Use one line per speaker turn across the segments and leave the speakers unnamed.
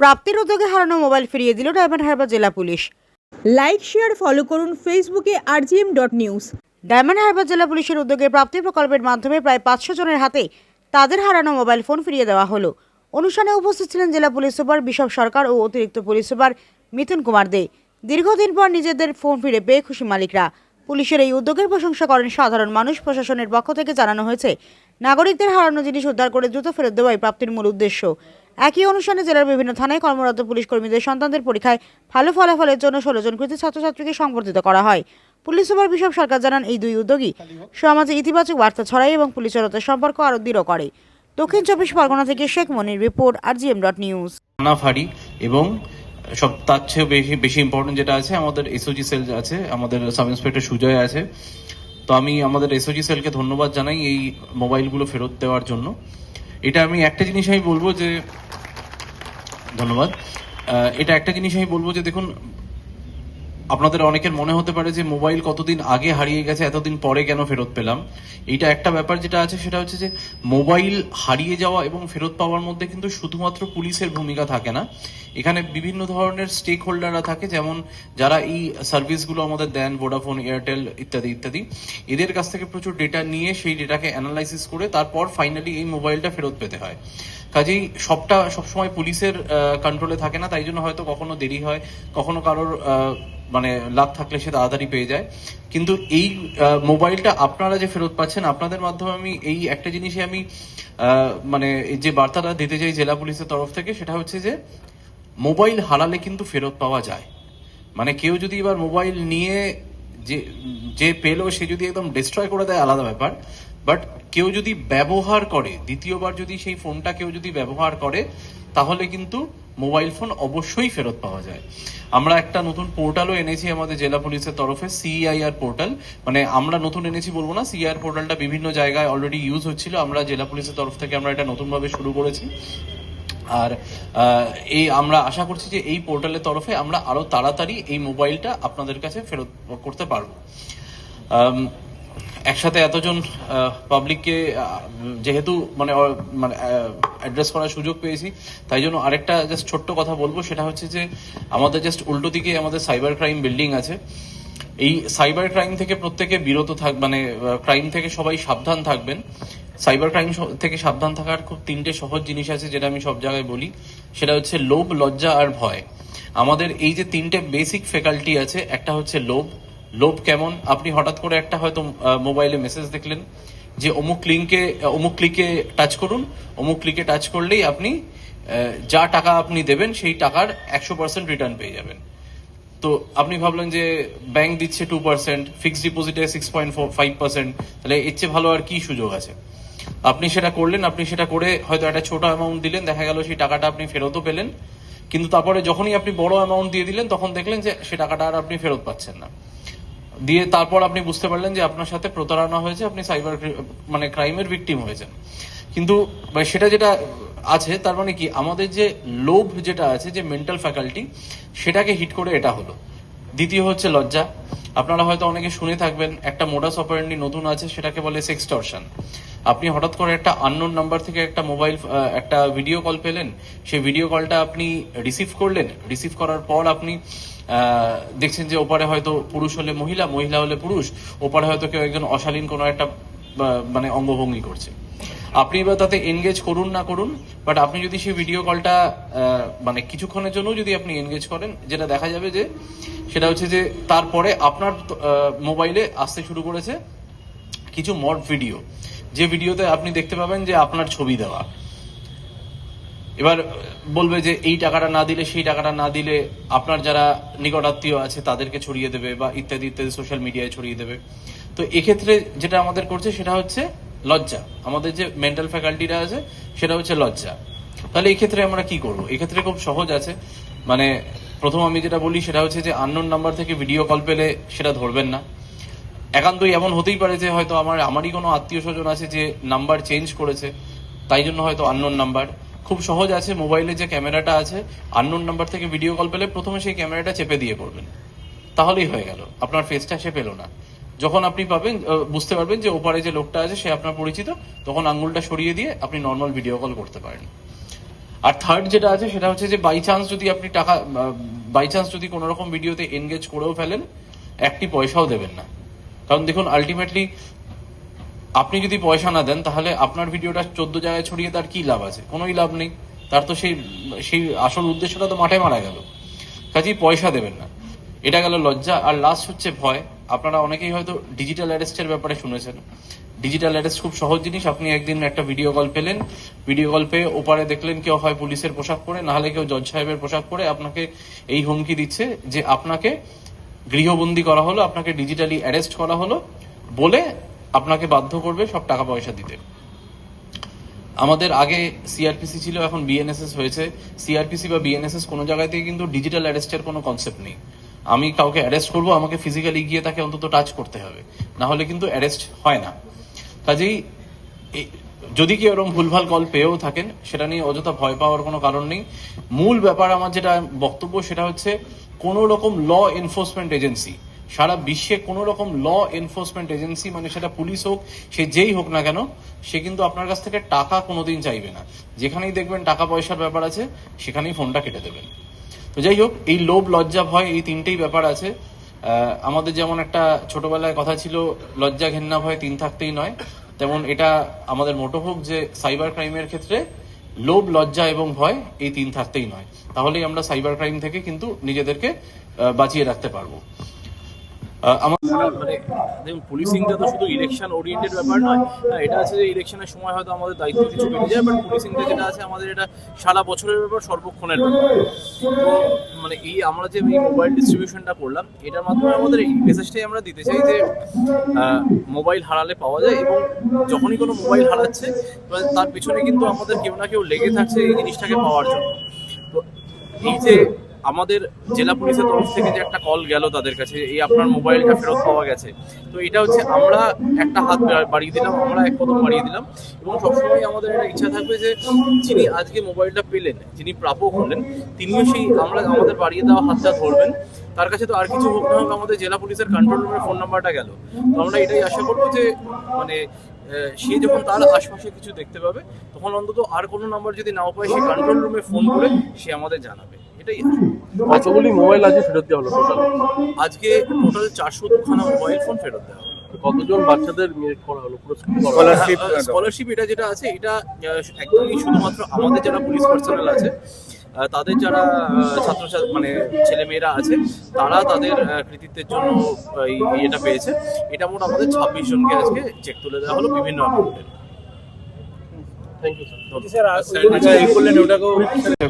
প্রাপ্তির উদ্যোগে হারানো মোবাইল ফিরিয়ে দিল ডায়মন্ড হারবার জেলা পুলিশ।
লাইক শেয়ার ফলো করুন ফেসবুকে RGM dot news.
Diamond Harbour জেলা পুলিশের উদ্যোগে প্রাপ্তি প্রকল্পের মাধ্যমে প্রায় পাঁচশো জনের হাতে তাদের হারানো মোবাইল ফোন ফিরিয়ে দেওয়া হলো। অনুষ্ঠানে উপস্থিত ছিলেন জেলা পুলিশ সুপার বিশপ সরকার ও অতিরিক্ত পুলিশ সুপার মিথুন কুমার দে। দীর্ঘদিন পর নিজেদের ফোন ফিরে পেয়ে খুশি মালিকরা। পুলিশের এই উদ্যোগের প্রশংসা করেন সাধারণ মানুষ। প্রশাসনের পক্ষ থেকে জানানো হয়েছে নাগরিকদের হারানো জিনিস উদ্ধার করে দ্রুত ফেরত দেওয়াই প্রাপ্তির মূল উদ্দেশ্য। একই অনুষ্ঠানে জেলার বিভিন্ন থানায় কর্মরত পুলিশ কর্মীদের সন্তানদের পরীক্ষায় ভালো ফলাফলের জন্য ষোলো জন কৃতি ছাত্রছাত্রীকে সংবর্ধিত করা হয়। পুলিশ সুপার বিশপ সরকার জানান, এই দুই উদ্যোগী সমাজে ইতিবাচক বার্তা ছড়ায় এবং পুলিশ জনতার সম্পর্ক আরও দৃঢ় করে। দক্ষিণ চব্বিশ পরগনা থেকে Sheikh Monir report R GM dot news.
ফাঁড়ি এবং সব তার চেয়েও বেশি বেশি ইম্পর্টেন্ট যেটা আছে, আমাদের এসওজি সেল আছে, আমাদের সাব ইন্সপেক্টর সুজয় আছে। তো আমি আমাদের এসওজি সেলকে ধন্যবাদ জানাই এই মোবাইলগুলো ফেরত দেওয়ার জন্য। এটা আমি একটা জিনিস আমি বলব যে, ধন্যবাদ। এটা একটা জিনিস আমি বলব যে, দেখুন আপনাদের অনেকের মনে হতে পারে যে মোবাইল কতদিন আগে হারিয়ে গেছে, এতদিন পরে কেন ফেরত পেলাম? এইটা একটা ব্যাপার যেটা আছে, সেটা হচ্ছে যে মোবাইল হারিয়ে যাওয়া এবং ফেরত পাওয়ার মধ্যে কিন্তু শুধুমাত্র পুলিশের ভূমিকা থাকে না। এখানে বিভিন্ন ধরনের স্টেক হোল্ডাররা থাকে, যেমন যারা এই সার্ভিসগুলো আমাদের দেন ভোডাফোন এয়ারটেল ইত্যাদি ইত্যাদি। এদের কাছ থেকে প্রচুর ডেটা নিয়ে সেই ডেটাকে অ্যানালাইসিস করে তারপর ফাইনালি এই মোবাইলটা ফেরত পেতে হয়। কাজেই সবটা সবসময় পুলিশের কন্ট্রোলে থাকে না, তাই জন্য হয়তো কখনো দেরি হয়, কখনো কারোর মানে লাভ থাকলে সে তাড়াতাড়ি পেয়ে যায়। কিন্তু এই মোবাইলটা আপনারা যে ফেরত পাচ্ছেন, আপনাদের মাধ্যমে আমি এই একটা জিনিসই আমি মানে যে বার্তাটা দিতে চাই জেলা পুলিশের তরফ থেকে, সেটা হচ্ছে যে, মোবাইল হারালে কিন্তু ফেরত পাওয়া যায়। মানে কেউ যদি এবার মোবাইল নিয়ে যে যে পেল, সে যদি একদম ডিস্ট্রয় করে দেয়, আলাদা ব্যাপার। বাট কেউ যদি ব্যবহার করে, দ্বিতীয়বার যদি সেই ফোনটা কেউ যদি ব্যবহার করে, তাহলে কিন্তু মোবাইল ফোন অবশ্যই ফেরত পাওয়া যায়। আমরা একটা নতুন পোর্টালও এনেছি আমাদের জেলা পুলিশের তরফে সিআইআর পোর্টাল। মানে আমরা নতুন এনেছি বলব না সিআইআর পোর্টালটা বিভিন্ন জায়গায় অলরেডি ইউজ হচ্ছিল। আমরা জেলা পুলিশের তরফ থেকে আমরা এটা নতুনভাবে শুরু করেছি। আর এই আমরা আশা করছি যে এই পোর্টালের তরফে আমরা আরও তাড়াতাড়ি এই মোবাইলটা আপনাদের কাছে ফেরত করতে পারব। একসাথে এতজন পাবলিককে যেহেতু মানে মানে অ্যাড্রেস করার সুযোগ পেয়েছি, তাই জন্য আরেকটা জাস্ট ছোট্ট কথা বলব, সেটা হচ্ছে যে আমাদের জাস্ট উল্টো দিকে আমাদের সাইবার ক্রাইম বিল্ডিং আছে। এই সাইবার ক্রাইম থেকে প্রত্যেকে বিরত থাক মানে ক্রাইম থেকে সবাই সাবধান থাকবেন। সাইবার ক্রাইম থেকে সাবধান থাকার খুব তিনটে সহজ জিনিস আছে, যেটা আমি সব জায়গায় বলি। সেটা হচ্ছে লোভ, লজ্জা আর ভয়। আমাদের এই যে তিনটে বেসিক ফ্যাকাল্টি আছে, একটা হচ্ছে লোভ লোভ কেমন? আপনি হঠাৎ করে একটা হয়তো মোবাইলে মেসেজ দেখলেন যে অমুক লিঙ্কে অমুক ক্লিকে টাচ করুন। অমুক ক্লিকে টাচ করলেই আপনি যা টাকা আপনি দেবেন সেই টাকার একশো পার্সেন্ট রিটার্ন পেয়ে যাবেন। তো আপনি ভাবলেন যে ব্যাংক দিচ্ছে টু পার্সেন্ট ফিক্সড ডিপোজিটে সিক্স পয়েন্ট ফাইভ পার্সেন্ট তাহলে এর চেয়ে ভালো আর কি সুযোগ আছে? আপনি সেটা করলেন, আপনি সেটা করে হয়তো একটা ছোট অ্যামাউন্ট দিলেন, দেখা গেল সেই টাকাটা আপনি ফেরতও পেলেন। কিন্তু তারপরে যখনই আপনি বড় অ্যামাউন্ট দিয়ে দিলেন, তখন দেখলেন যে সে টাকাটা আর আপনি ফেরত পাচ্ছেন না। দিয়ে তারপর আপনি বুঝতে পারলেন যে আপনার সাথে প্রতারণা হয়েছে, আপনি সাইবার মানে ক্রাইমের ভিকটিম হয়েছেন। কিন্তু সেটা যেটা আছে, তার মানে কি, আমাদের যে লোভ যেটা আছে, যে মেন্টাল ফ্যাকাল্টি সেটাকে হিট করে এটা হলো। দ্বিতীয় হচ্ছে লজ্জা। আপনারা হয়তো অনেকে শুনে থাকবেন, একটা মোডাস অপারেন্ডি নতুন আছে, সেটাকে বলে সেক্সটর্শন আপনি হঠাৎ করে একটা আননোন নাম্বার থেকে একটা মোবাইল একটা ভিডিও কল পেলেন, সেই ভিডিও কলটা আপনি রিসিভ করলেন। রিসিভ করার পর আপনি দেখছেন যে ওপারে হয়তো পুরুষ হলে মহিলা মহিলা হলে পুরুষ, ওপারে হয়তো কেউ একজন অশালীন কোনো একটা মানে অঙ্গভঙ্গি করছে। আপনি এবার তাতে এনগেজ করুন না করুন বাট আপনি যদি সেই ভিডিও কলটা মানে কিছুক্ষণের জন্য যদি আপনি এনগেজ করেন, যেটা দেখা যাবে যে, সেটা হচ্ছে যে তারপরে আপনার মোবাইলে আসতে শুরু করেছে কিছু মড ভিডিও যে ভিডিওতে আপনি দেখতে পাবেন যে আপনার ছবি দেওয়া। এবার বলবে যে এই টাকাটা না দিলে, সেই টাকাটা না দিলে আপনার যারা নিকটাত্মীয় আছে তাদেরকে ছড়িয়ে দেবে বা ইত্যাদি ইত্যাদি সোশ্যাল মিডিয়ায় ছড়িয়ে দেবে। তো এক্ষেত্রে যেটা আমাদের করছে সেটা হচ্ছে লজ্জা। আমাদের যে মেন্টাল ফ্যাকাল্টিটা আছে, সেটা হচ্ছে লজ্জা। তাহলে এই ক্ষেত্রে আমরা কি করব? এক্ষেত্রে খুব সহজ আছে। মানে প্রথম আমি যেটা বলি সেটা হচ্ছে যে আননোন নাম্বার থেকে ভিডিও কল পেলে সেটা ধরবেন না। একান্তই এমন হতেই পারে যে হয়তো আমার, আমারই কোনো আত্মীয় স্বজন আছে যে নাম্বার চেঞ্জ করেছে, তাই জন্য হয়তো আননোন নাম্বার খুব সহজ আছে, মোবাইলে যে ক্যামেরাটা আছে আননোন নাম্বার থেকে ভিডিও কল পেলে প্রথমে সেই ক্যামেরাটা চেপে দিয়ে করবেন। তাহলেই হয়ে গেল, আপনার ফেসটা সে পেল না। যখন আপনি পাবেন বুঝতে পারবেন যে ওপারে যে লোকটা আছে, সে আপনার পরিচিত, তখন আঙ্গুলটা সরিয়ে দিয়ে আপনি নর্মাল ভিডিও কল করতে পারেন। আর থার্ড যেটা আছে, সেটা হচ্ছে যে বাই চান্স যদি আপনি টাকা বাই চান্স যদি কোনো রকম ভিডিওতে এনগেজ করেও ফেলেন, একটি পয়সাও দেবেন না। কারণ দেখুন আলটিমেটলি আপনি যদি পয়সা না দেন, তাহলে আপনার ভিডিওটা চোদ্দ জায়গায় ছড়িয়ে তার কি লাভ আছে? কোনোই লাভ নেই। তার তো সেই সেই আসল উদ্দেশ্যটা তো মাঠে মারা গেল। কাজেই পয়সা দেবেন না। এটা গেল লজ্জা। আর লাস্ট হচ্ছে ভয়। আপনারা অনেকেই হয়তো ডিজিটাল অ্যারেস্টের ব্যাপারে শুনেছেন। ডিজিটাল অ্যারেস্ট খুব সহজ জিনিস। আপনি একদিন একটা ভিডিও কল পেলেন। ভিডিও কল পেয়ে ওপারে দেখলেন কেউ হয় পুলিশের পোশাক পরে নাহলে কেউ জজ সাহেবের পোশাক পরে আপনাকে এই হুমকি দিচ্ছে যে আপনাকে গৃহবন্দী করা হলো, আপনাকে ডিজিটালি অ্যারেস্ট করা হলো বলে আপনাকে বাধ্য করবে সব টাকা পয়সা দিতে। আমাদের আগে সিআরপিসি ছিল, এখন বিএনএসএস হয়েছে। সিআরপিসি বা বিএনএসএস কোনো জায়গায় থেকে কিন্তু ডিজিটাল অ্যারেস্টের কোনো কনসেপ্ট নেই। আমি কাউকে অ্যারেস্ট করব, আমাকে ফিজিক্যালি গিয়ে তাকে অন্তত টাচ করতে হবে। না হলে কিন্তু অ্যারেস্ট হয় না। কাজেই যদি কেউ এরকম ভুলভাল কল পেয়েও থাকেন, সেটা নিয়ে অযথা ভয় পাওয়ার কোনো কারণ নেই। মূল ব্যাপার আমার যেটা বক্তব্য, সেটা হচ্ছে কোনো রকম ল এনফোর্সমেন্ট এজেন্সি সারা বিশ্বে কোনো রকম ল এনফোর্সমেন্ট এজেন্সি মানে সেটা পুলিশ হোক, সে যেই হোক না কেন, সে কিন্তু আপনার কাছ থেকে টাকা কোনোদিন চাইবে না। যেখানেই দেখবেন টাকা পয়সার ব্যাপার আছে, সেখানেই ফোনটা কেটে দেবেন। তো যাই হোক, এই লোভ, লজ্জা, ভয়, এই তিনটেই ব্যাপার আছে। আমাদের যেমন একটা ছোটবেলায় কথা ছিল, লজ্জা, ঘেন্না, ভয় তিন থাকতেই নয়। তেমন এটা আমাদের মোটো হোক যে সাইবার ক্রাইমের ক্ষেত্রে লোভ, লজ্জা এবং ভয় এই তিন থাকতেই নয়। তাহলেই আমরা সাইবার ক্রাইম থেকে কিন্তু নিজেদেরকে বাঁচিয়ে রাখতে পারব। আমার
মানে দেখুন পুলিশিংটা তো শুধু ইলেকশন ওরিয়েন্টেড ব্যাপার নয়। এটা আছে যে ইলেকশনের সময় হয়তো আমাদের দায়িত্ব কিছু বেড়ে যায় বাট পুলিশিংটা যেটা আছে আমাদের এটা সারা বছরের ব্যাপার সর্বক্ষণের ব্যাপার। তো মানে এই আমরা যে এই মোবাইল ডিস্ট্রিবিউশনটা করলাম, এটার মাধ্যমে আমাদের এই মেসেজটাই আমরা দিতে চাই যে মোবাইল হারালে পাওয়া যায় এবং যখনই কোনো মোবাইল হারাচ্ছে তার পিছনে কিন্তু আমাদের কেউ না কেউ লেগে থাকছে এই জিনিসটাকে পাওয়ার জন্য। তো, এই যে আমাদের জেলা পুলিশের তরফ থেকে যে একটা কল গেল তাদের কাছে, এই আপনার মোবাইলটা ফেরত পাওয়া গেছে। তো এটা হচ্ছে আমরা একটা হাত বাড়িয়ে দিলাম, আমরা এক কদম বাড়িয়ে দিলাম এবং সবসময় আমাদের একটা ইচ্ছা থাকবে যে যিনি আজকে মোবাইলটা পেলেন, যিনি প্রাপক হলেন, তিনিও সেই আমরা আমাদের বাড়িয়ে দেওয়া হাতটা ধরবেন। তার কাছে তো আর কিছু হোক না হোক, আমাদের জেলা পুলিশের কন্ট্রোল রুমের ফোন নাম্বারটা গেল। তো আমরা এটাই আশা করব যে মানে সে যখন তার আশপাশে কিছু দেখতে পাবে, তখন অন্তত আর কোনো নাম্বার যদি নাও পায়, সে কন্ট্রোল রুমে ফোন করে সে আমাদের জানাবে। এটাই
কতগুলি মোবাইল আজকে ফেরত দেওয়া হলো টোটাল
আজকে টোটাল চারশো দুখানা মোবাইল ফোন ফেরত দেওয়া হবে
কতজন বাচ্চাদের করা হলো?
স্কলারশিপ এটা যেটা আছে এটা একদমই শুধুমাত্র আমাদের যারা পুলিশ পার্সোনাল আছে তাদের যারা ছাত্রছাত্রী মানে ছেলে মেয়েরা আছে তারা তাদের কৃতিত্বের জন্য এটা পেয়েছে। এটা মোট আমাদের ছাব্বিশ জনকে আজকে চেক তুলে দেওয়া হলো বিভিন্ন অ্যামাউন্টের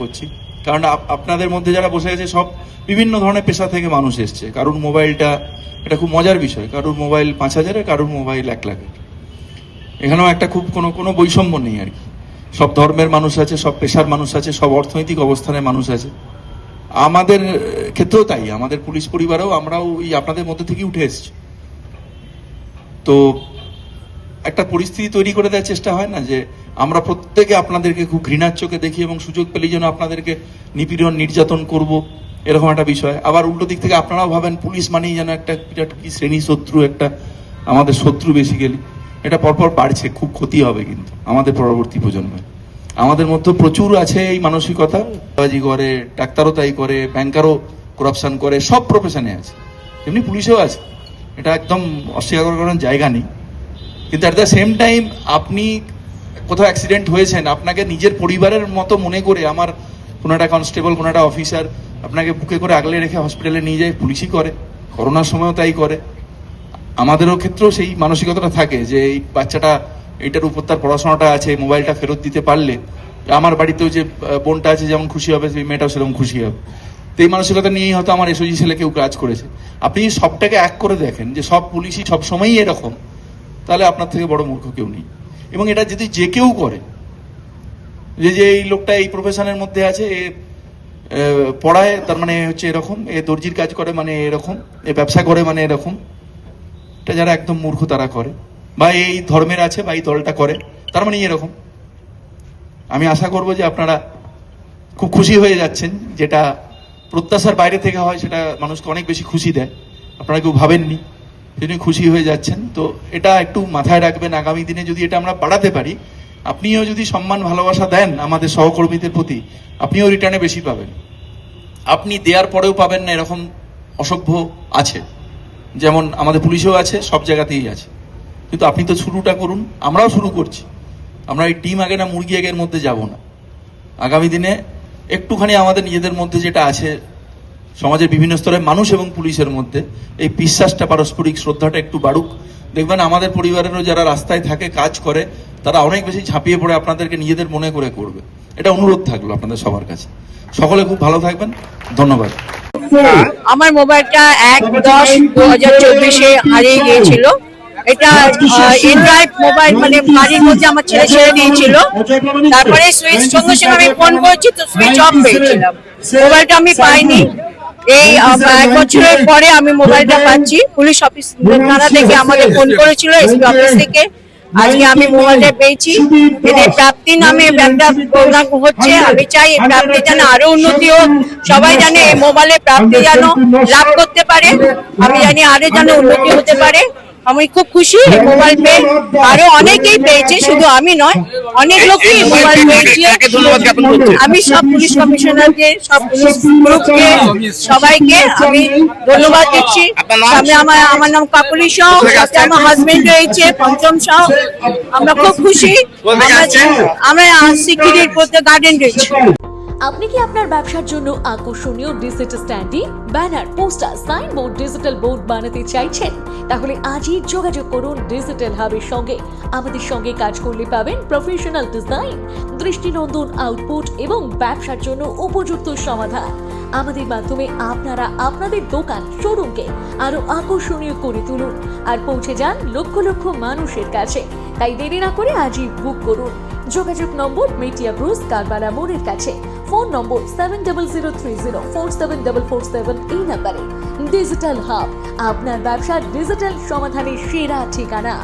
করছি। কারণ আপনাদের মধ্যে যারা বসে আছে সব বিভিন্ন ধরনের পেশা থেকে মানুষ এসছে। কারুর মোবাইলটা এটা খুব মজার বিষয়। কারুর মোবাইল পাঁচ হাজারের কারুর মোবাইল এক লাখের। এখানেও একটা খুব কোনো কোনো বৈষম্য নেই আর কি। সব ধর্মের মানুষ আছে সব পেশার মানুষ আছে সব অর্থনৈতিক অবস্থানের মানুষ আছে। আমাদের ক্ষেত্রেও তাই। আমাদের পুলিশ পরিবারেও আমরাও এই আপনাদের মধ্যে থেকেই উঠে এসেছি। তো একটা পরিস্থিতি তৈরি করে দেওয়ার চেষ্টা হয় না যে আমরা প্রত্যেকে আপনাদেরকে খুব ঘৃণার চোখে দেখি এবং সুযোগ পেলেই যেন আপনাদেরকে নিপীড়ন, নির্যাতন করব, এরকম একটা বিষয়। আবার উল্টো দিক থেকে আপনারাও ভাবেন, পুলিশ মানেই যেন একটা বিরাট কি শ্রেণি শত্রু, একটা আমাদের শত্রু বেসিক্যালি এটা পরপর বাড়ছে, খুব ক্ষতি হবে কিন্তু আমাদের পরবর্তী প্রজন্মে। আমাদের মধ্যে প্রচুর আছে এই মানসিকতা। বাজি করে, ডাক্তারও তাই করে ব্যাংকারও করাপশন করে, সব প্রফেশনে আছে। এমনি পুলিশেও আছে। এটা একদম অস্বীকার করার জায়গা নেই। কিন্তু অ্যাট দ্য সেম টাইম আপনি কোথাও অ্যাক্সিডেন্ট হয়েছেন, আপনাকে নিজের পরিবারের মতো মনে করে আমার কোনো একটা কনস্টেবল কোনো একটা অফিসার আপনাকে বুকে করে আগলে রেখে হসপিটালে নিয়ে যায়, পুলিশই করে, করোনার সময়ও তাই করে। আমাদেরও ক্ষেত্রেও সেই মানসিকতাটা থাকে যে এই বাচ্চাটা, এইটার উপর তার পড়াশোনাটা আছে, মোবাইলটা ফেরত দিতে পারলে, আমার বাড়িতেও যে বোনটা আছে যেমন খুশি হবে, সেই মেয়েটাও সেরকম খুশি হবে। তো এই মানসিকতা নিয়েই হয়তো আমার এসওজি ছেলে কেউ কাজ করেছে। আপনি সবটাকে এক করে দেখেন যে সব পুলিশই সব সময়ই এরকম, তাহলে আপনার থেকে বড় মূর্খ কেউ নেই। এবং এটা যদি যে কেউ করে, যে যে এই লোকটা এই প্রফেশনের মধ্যে আছে এ, পড়ায়, তার মানে হচ্ছে এরকম, এ দর্জির কাজ করে মানে এরকম, এ ব্যবসা করে মানে এরকম, এটা যারা একদম মূর্খ তারা করে। বা এই ধর্মের আছে, বা এই দলটা করে, তার মানে এরকম। আমি আশা করব যে আপনারা খুব খুশি হয়ে যাচ্ছেন, যেটা প্রত্যাশার বাইরে থেকে হয়, সেটা মানুষকে অনেক বেশি খুশি দেয়। আপনারা কেউ ভাবেননি। সেজন্য খুশি হয়ে যাচ্ছেন। তো এটা একটু মাথায় রাখবেন, আগামী দিনে যদি এটা আমরা বাড়াতে পারি, আপনিও যদি সম্মান, ভালোবাসা দেন আমাদের সহকর্মীদের প্রতি, আপনিও রিটার্নে বেশি পাবেন। আপনি দেওয়ার পরেও পাবেন না এরকম অসভ্য আছে। যেমন আমাদের পুলিশেও আছে, সব জায়গাতেই আছে। কিন্তু আপনি তো শুরুটা করুন, আমরাও শুরু করছি। আমরা এই টিম আগে না, মুরগি আগের মধ্যে যাব না। আগামী দিনে একটুখানি আমাদের নিজেদের মধ্যে যেটা আছে সমাজের বিভিন্ন স্তরের মানুষ এবং পুলিশের মধ্যে। এই বিশ্বাসটা পারস্পরিক শ্রদ্ধাটা একটু বাড়ুক। দেখবেন আমাদের পরিবারেরও যারা রাস্তায় থাকে, কাজ করে, তারা অনেক বেশি ঝাঁপিয়ে পড়ে আপনাদেরকে নিজেদের মনে করে করবে। এটা অনুরোধ থাকল আপনাদের সবার কাছে। সকলে খুব ভালো থাকবেন। ধন্যবাদ।
আমার মোবাইলটা এক দশ দু হাজার চব্বিশে হারিয়ে গিয়েছিল। এটা এন্ড্রয়েড মোবাইল মানে বাড়ির মধ্যে আমার ছেলে ছেড়ে দিয়েছিল। তারপরে সুইচ সঙ্গে সঙ্গে আমি ফোন করেছি, তো সুইচ অফ পেয়েছিলাম মোবাইলটা আমি পাইনি। এই এক বছরের পরে আমি মোবাইলটা পাচ্ছি। পুলিশ অফিস থানা থেকে ফোন করেছিল এসপি অফিস থেকে। আজকে আমি মোবাইলটা পেয়েছি। এদের প্রাপ্তি নামে একটা প্রোগ্রাম হচ্ছে। আমি চাই এই প্রাপ্তি যেন আরও উন্নতি হোক। সবাই জানে এই মোবাইলের প্রাপ্তি যেন লাভ করতে পারে। আমি জানি আরও যেন উন্নতি হতে পারে। আমি খুব খুশি মোবাইল পেয়ে আরও অনেকেই পেয়েছে শুধু আমি নয় অনেক লোকই মোবাইল পেয়েছে আমি সব পুলিশ কমিশনারকে সব পুলিশ গ্রুপকে সবাইকে আমি ধন্যবাদ দিচ্ছি। আমি আমার আমার নাম কাকুলি সাহ সাথে আমার হাজবেন্ড রয়েছে পঞ্চম সাহ আমরা খুব খুশি। আমরা আমরা সিকিউরিটির প্রত্যেক গার্ডেন রয়েছে।
আপনি কি আপনার ব্যবসার জন্য আকর্ষণীয় digital standee, banner, poster, signboard, digital board বানাতে চাইছেন? তাহলে আজই যোগাযোগ করুন ডিজিটাল হাবের সঙ্গে। আমাদের সঙ্গে কাজ করলে পাবেন প্রফেশনাল ডিজাইন, দৃষ্টিনন্দন আউটপুট এবং ব্যবসার জন্য উপযুক্ত সমাধান। আমাদের মাধ্যমে আপনারা আপনাদের দোকান, শোরুমকে আরও আকর্ষণীয় করে তুলুন। আর পৌঁছে যান লক্ষ লক্ষ মানুষের কাছে। তাই দেরি না করে আজই বুক করুন। যোগাযোগ নম্বর মেটিয়া ব্রুস কারবালা মোড়ের কাছে। Phone number seven double zero three zero four seven double four seven এই নাম্বারে। ডিজিটাল হাব আপনার ব্যবসার ডিজিটাল সমাধানের সেরা ঠিকানা।